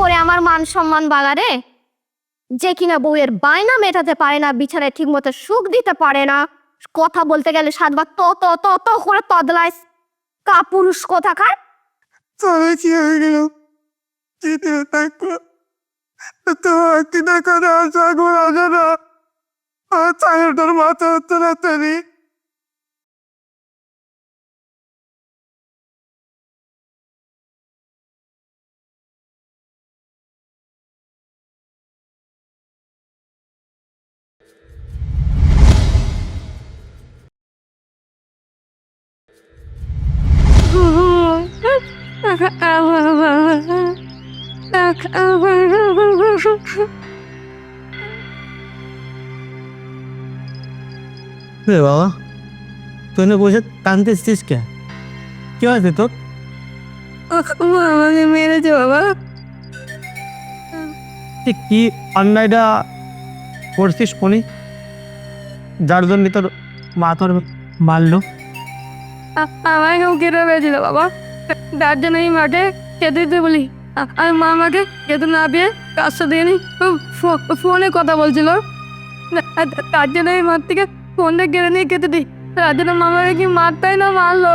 করে আমার মান সম্মান বাগারে যে কিনা বউয়ের বায়না মেটাতে পারে না, বিছানায় ঠিক মতো সুখ দিতে পারে না, কথা বলতে গেলে সাতবার তো তো তো তো করে তদলায়, কাপুরুষ কোথাকার? তবে কি হয়ে গেল? জিতে থাকল? তো আর চায়ের মাথা হতো না রে বাবা তুই না বসে টানতেছিস কে? কি হয়েছে তোর? আমাকে মেরেছে বাবা। কি অন্যায়টা করছিস ফোনে যার জন্য তোর মা তোর মারলো। আমাকে কেউ কেটে পেয়েছিল বাবা। তার জন্য মাঠে খেতে দিতে বলি। আর মা আমাকে খেতে না পেয়ে কাজটা দিয়ে নি। ফোনে কথা বলছিল। তার জন্য এই মাঠ থেকে ফোনটা কেড়ে নিয়ে খেতে দিই। তার জন্য মামাকে কি মারতাই না মারলো?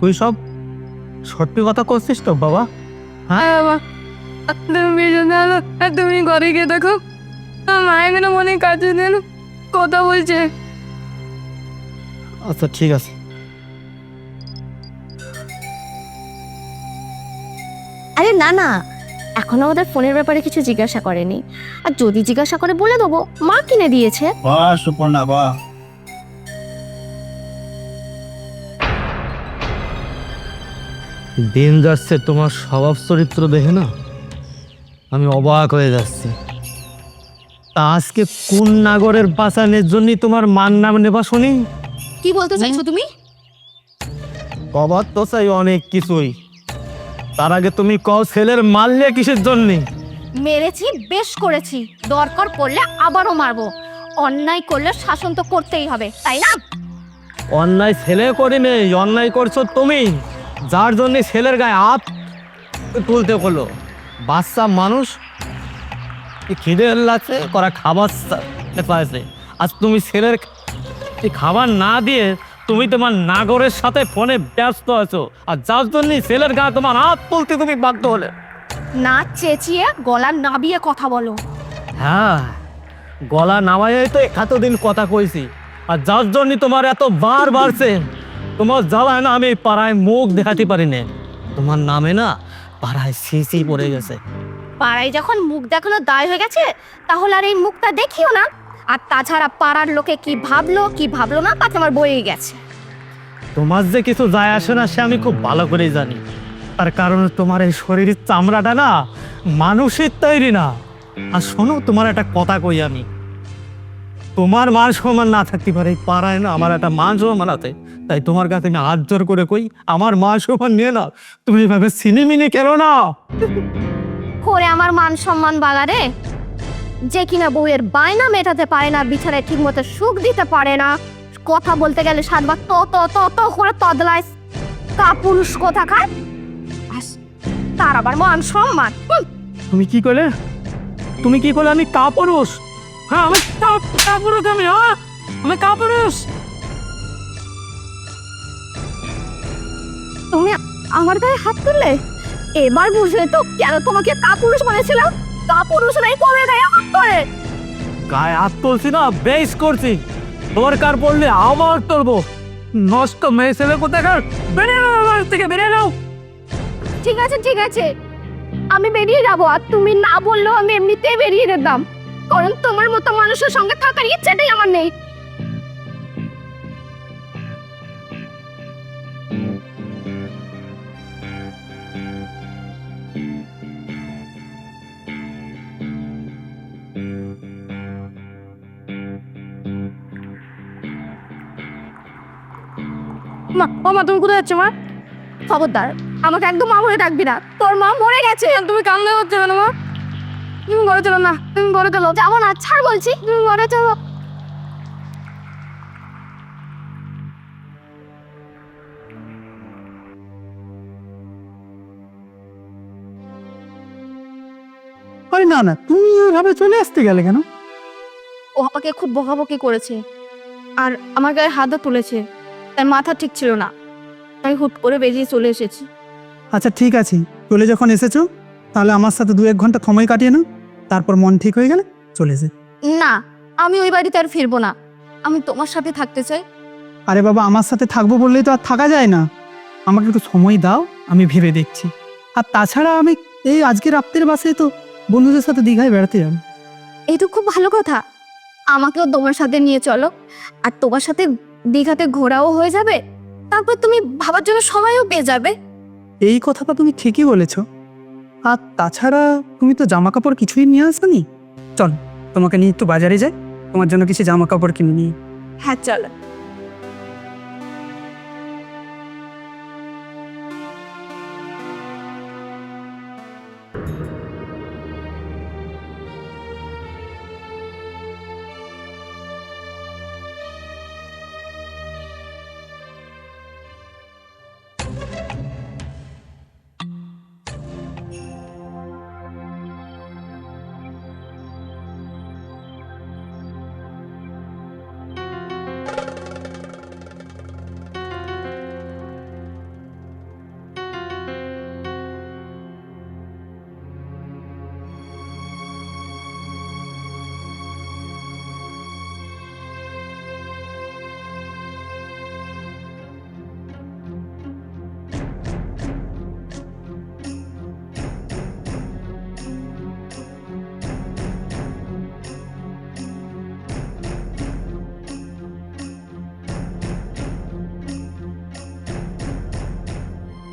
তুই সব সত্যি কথা করছিস তো বাবা? হ্যাঁ? বাবা। তুমি তুমি ঘরে গিয়ে দেখো। মায়ের মনে কাছে দেন কথা বলছে। আচ্ছা ঠিক আছে। আরে না না। এখন আমাদের ফোনের ব্যাপারে কিছু জিজ্ঞাসা করেনি। আর যদি জিজ্ঞাসা করে বলে দেবো মা কিনে দিয়েছে। বাহ সুপর্ণা বাহ দিন যাচ্ছে তোমার স্বভাব চরিত্র দেখে না? আমি অবাক হয়ে যাচ্ছি। তা আজকে কোন নাগরের বাঁচানোর জন্যই তোমার মান নাম নেবা শুনি? কি বলতে চাইছো তুমি? কবার তো চাই অনেক কিছুই। তার আগে তুমি কও ছেলের মারলে কিসের জন্যে? মেরেছি বেশ করেছি। দরকার পড়লে আবারও মারবো। অন্যায় করলে শাসন তো করতেই হবে তাই না? অন্যায় ছেলে করি নেই অন্যায় করছ তুমি। যার জন্য ছেলের গায়ে হাত তুলতে হলো। বাচ্চা মানুষ কি খিদে লাগছে? করা খাবার পাইছে। আজ তুমি ছেলের এই খাবার না দিয়ে তুমি তোমার নাগরের সাথে ফোনে ব্যস্ত আছো। আর যার জন্য ছেলের গা তোমার হাত তুলতে তুমি বাধ্য হলে। না চেঁচিয়ে গলা নাবিয়ে কথা বলো। হ্যাঁ গলা নামাই তো এতদিন কথা কইছি। আর যার জন্য তোমার এত বার বাড়ছে তোমার জ্বালায় না আমি পাড়ায় মুখ দেখাতে পারি না। তোমার নামে না পাড়ায় সিসি পড়ে গেছে। পাড়ায় যখন মুখ দেখানো দায় হয়ে গেছে তাহলে আর এই মুখটা দেখিও না। আর তাছাড়া পাড়ার লোকে কি ভাবলো কি ভাবলো না তাতে আমার বয়ে গেছে। তোমার যে কিছু যায় আসে না সে আমি খুব ভালো করেই জানি। তার কারণ তোমার এই শরীরের চামড়াটা না মানুষের তৈরি না। আর শোনো তোমার একটা কথা কই আমি। তোমার মান সম্মান না থাকতে পারে এই পাড়ায় না আমার একটা মান সম্মান আছে। তাই তোমার কাছে আমি হাত জোর করে কই আমার মান সম্মান নিয়ে না তুমি এভাবে সিনেমিনে কেন না করে আমার মান সম্মান বাগারে? যে কিনা বউয়ের বায়না মেটাতে পারে না বিছানায় ঠিক মতো সুখ দিতে পারে না। কথা বলতে গেলে সাতবার তো তো তো তো করে তদলায়। কাপুরুষ কোথাকার? তার আবার মান সম্মান। তুমি কি করলে তুমি কি করলে আমি কাপুরুষ? হ্যাঁ আমি কাপুরুষ আমি হ্যাঁ? আমি কাপুরুষ। তুমি আমার গায়ে হাত তুললে? এবার বুঝলে তো কেন তোমাকে কাপুরুষ বলেছিলাম? কাপুরুষ নাই কবে গায়ে হাত করে গায়ে হাত তুলছি না বেশ করছি। দরকার পড়লে আমার তুলবো। নষ্ট মেয়ে ছেলে কোথাকার বেরিয়ে নাও আমার থেকে বেরিয়ে নাও ঠিক আছে ঠিক আছে। আমি বেরিয়ে যাব আর তুমি না বললেও আমি এমনিতেই বেরিয়ে যেতাম। কারণ তোমার মতো মানুষের সঙ্গে থাকার ইচ্ছাটাই আমার নেই। ও মা তুমি কোথায় যাচ্ছ মা? খবরদার আমাকে একদম মা বলে ডাকবি না। তোর মা মরে গেছে। তুমি কান্না করছ কেন মা? তুমি ঘরে চলো না তুমি ঘরে চলো। যাব না ছাড় বলছি। তুমি ঘরে চলো। আরে না না তুমি ওইভাবে চলে আসতে গেলে কেন? ও আমাকে খুব বকাবকি করেছে আর আমার গায়ে হাতও তুলেছে। তার মাথা ঠিক ছিল না। তাই হুট করে বেরিয়ে চলে এসেছি। আচ্ছা ঠিক আছে। চলে যখন এসেছ তাহলে আমার সাথে দু এক ঘণ্টা সময় কাটিয়ে নাও। তারপর মন ঠিক হয়ে গেলে চলে এসে না আমি ওই বাড়িতে আর ফিরবো না। আমি তোমার সাথে থাকতে চাই। আরে বাবা আমার সাথে থাকব বললেই তো আর থাকা যায় না। আমাকে একটু সময় দাও আমি ভেবে দেখছি। আর তাছাড়া আমি এই আজকে রাত্রের বাসে তো বন্ধুদের সাথে দীঘায় বেড়াতে যাব। এই তো খুব ভালো কথা। আমাকেও তোমার সাথে নিয়ে চলো। আর তোমার সাথে দীঘাতে ঘোরাও হয়ে যাবে তারপর তুমি ভাবার জন্য সময়ও পেয়ে যাবে। এই কথাটা তুমি ঠিকই বলেছ। আর তাছাড়া তুমি তো জামা কাপড় কিছুই নিয়ে আসবে চল তোমাকে নিয়ে একটু বাজারে যাই তোমার জন্য কিছু জামা কাপড় কিনে নিই। হ্যাঁ চলো।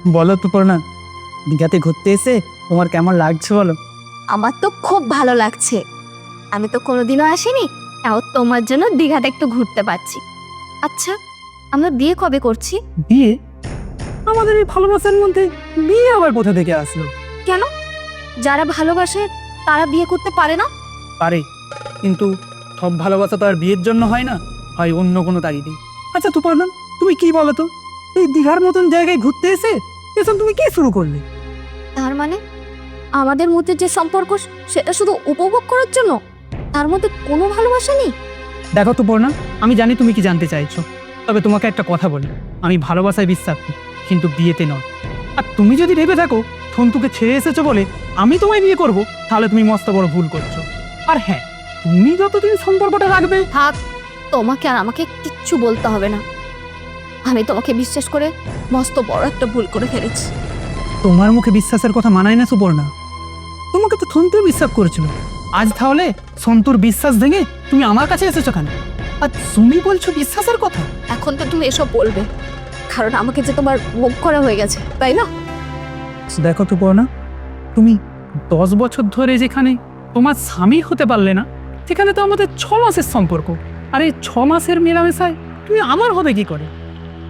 বলো তো পড়না দীঘাতে ঘুরতে এসে তোমার কেমন লাগছে বলো? আমার তো খুব ভালো লাগছে। আমি তো কোনোদিনও আসিনি তাও তোমার জন্য দীঘাতে একটু ঘুরতে পারছি। আচ্ছা আমরা বিয়ে কবে করছি? বিয়ে? আমাদের এই ভালোবাসার মধ্যে বিয়ে আবার কোথা থেকে আসলো? কেন? যারা ভালোবাসে তারা বিয়ে করতে পারে না? পারে কিন্তু সব ভালোবাসা তো আর বিয়ের জন্য হয় না হয় অন্য কোনো তারিখে আচ্ছা তুপর্ণা তুমি কি বলো তো? এই দীঘার মতন জায়গায় ঘুরতে এসে এসব তুমি কি শুরু করলে? তার মানে? আমাদের মধ্যে যে সম্পর্ক সেটা শুধু উপভোগ করার জন্য? তার মধ্যে কোনো ভালোবাসা নেই? দেখো তুপর্ণা আমি জানি তুমি কি জানতে চাইছো। তবে তোমাকে একটা কথা বলি আমি ভালোবাসায় বিশ্বাস কিন্তু বিয়েতে নয়। আর তুমি যদি ভেবে থাকো থন্তুকে ছেড়ে এসেছ বলে আমি তোমায় বিয়ে করব তাহলে তুমি মস্ত বড় ভুল করছ। আর হ্যাঁ তুমি যতদিন সম্পর্কটা রাখবে থাক তোমাকে আর আমাকে কিচ্ছু বলতে হবে না। আমি তোমাকে বিশ্বাস করে মস্ত বড় একটা ভুল করে ফেলেছি। তোমার মুখে বিশ্বাসের কথা মানায় না সুপর্ণা। তোমাকে তো সন্তুর বিশ্বাস করেছিল। আজ তাহলে সন্তুর বিশ্বাস ভেঙে তুমি আমার কাছে এসেছ কেন? আর তুমি বলছো বিশ্বাসের কথা? এখন তো তুমি এসব বলবে। কারণ আমাকে যে তোমার মুখ করা হয়ে গেছে তাই না? দেখো তো পড়না তুমি দশ বছর ধরে যেখানে তোমার স্বামী হতে পারলে না সেখানে তো আমাদের ছ মাসের সম্পর্ক। আর এই ছ মাসের মেলামেশায় তুমি আমার হবে কি করে?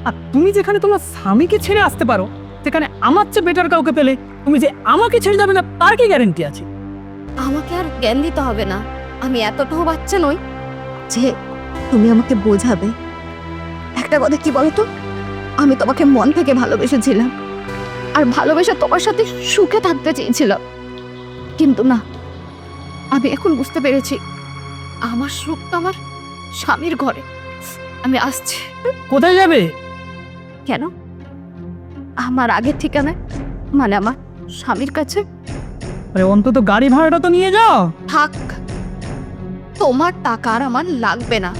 আর তুমি যেখানে তোমার স্বামীকে ছেড়ে আসতে পারো সেখানে আমার চেয়ে বেটার কাউকে পেলে তুমি যে আমাকে ছেড়ে যাবে না তার কি গ্যারেন্টি আছে? আমাকে আর জ্ঞান দিতে হবে না। আমি এতটাও বাচ্চা নই যে তুমি আমাকে বোঝাবে। একটা কথা কি বলতো? আমি তোমাকে মন থেকে ভালোবেসেছিলাম। আর ভালোবেসে তোমার সাথে সুখে থাকতে চেয়েছিলাম কিন্তু না আমি এখন বুঝতে পেরেছি আমার সুখ তো আমার স্বামীর ঘরে। আমি আসছি। কোথায় যাবে? কেন? আমার আগের ঠিকানায়? মানে আমার স্বামীর কাছে? আরে অন্তত গাড়ি ভাড়াটা তো নিয়ে যাও। থাক। তোমার টাকা আর আমার লাগবে না।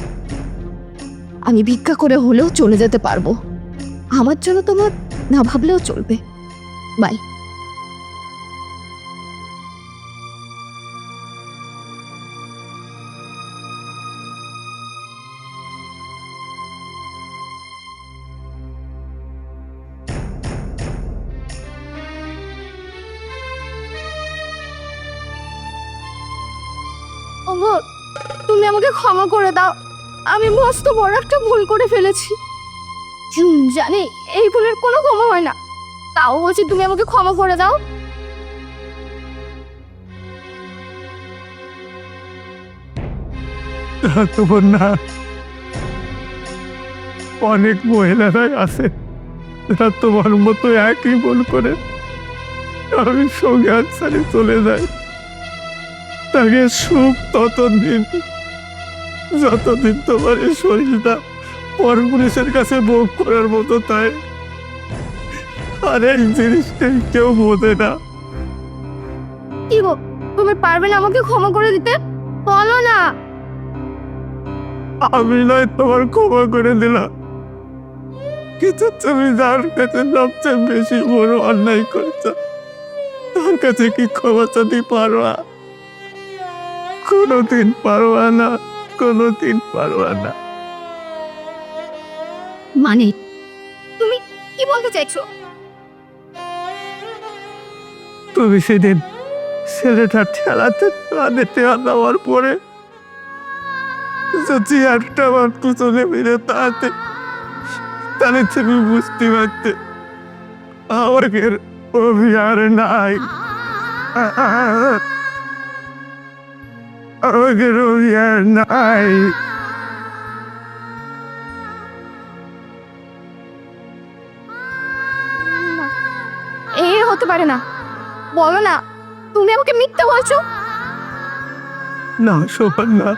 আমি ভিক্ষা করে হলেও চলে যেতে পারব। আমার জন্য তোমার না ভাবলেও চলবে। বাই। করে দাও। আমি মস্ত বড় একটা ভুল করে ফেলেছি। জানি, এই ভুলের কোনো ক্ষমা হয় না। তাও বলছি তুমি আমাকে ক্ষমা করে দাও। তোমার না অনেক মহিলারাই আছে। এরা তোমার মতো একই ভুল করে আমি সঙ্গে আনসারে চলে যাই। তাকে সুখ ততদিন যতদিন তোমার এই শরীরটা পর পুলিশের কাছে ভোগ করার মতো তাই আর এই জিনিসটাই কেউ বোঝে না। কি গো তুমি পারবে না আমাকে ক্ষমা করে দিতে? বলো না। আমি নয় তোমার ক্ষমা করে দিলাম। কিন্তু তুমি যার কাছে সবচেয়ে বেশি বড় অন্যায় করছ তার কাছে কি ক্ষমা চাইতে পারবা কোনোদিন পারবা না। কোনোদিন পারবা না। মানে তুমি কি বলতে চাইছো? তুমি সেদিন ছেলেটা ঠেলাতে দেওয়ার পরে যদি একটা বার চলে মেরে তাতে তাহলে তুমি বুঝতে পারতে আমাদের অভিয়ার নাই। আমাদের অভিয়ার নাই এ হতে পারে না। বলো না তুমি আমাকে মিথ্যে বলছো? না শোভন না।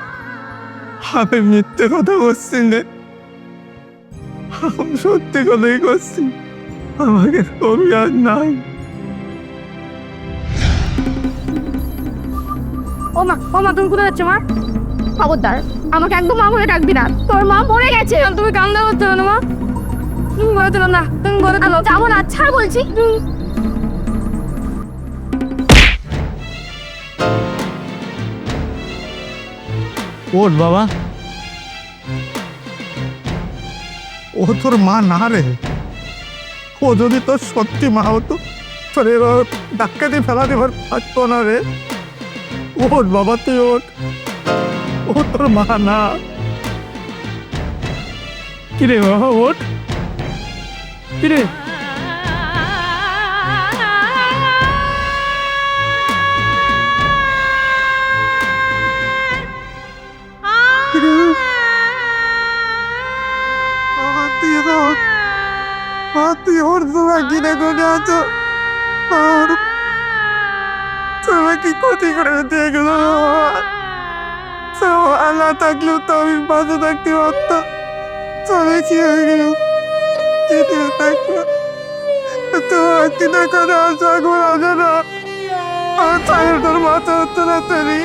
আমি মিথ্যে কথা বলছি না। সত্যি কথাই করছি আমাকে অভিয়ার নাই। ও মা ও মা তুমি কোথায় যাচ্ছ মা? খবরদার আমাকে একদম মা বলে ডাকবি না। তোর মা মরে গেছে। তুমি কান্দা করছ কেন মা। তুমি ঘরে চলো না তুমি ঘরে চলো যাব না ছাড় বলছি। ওর বাবা। ও তোর মা না রে। ও যদি তোর সত্যি মা হতো তোর এবার দিয়ে ফেলা দেবার পারতো না রে। ওর বাবা, তুই ওর ও তোর মা না কিরে বাবা, ওঠ। কিরে? তুই ওর ওর কিনে করে আছো? আর তুমি কি ক্ষতি করে গেল? আল্লাহ থাকলেও তো আমি বাঁচে থাকতে পারতাম। তবে কি হয়ে গেল? তৃতীয় থাকতো তোমার কিনে করে আসা ঘোরা না আর তোর মাথা হচ্ছে না তৈরি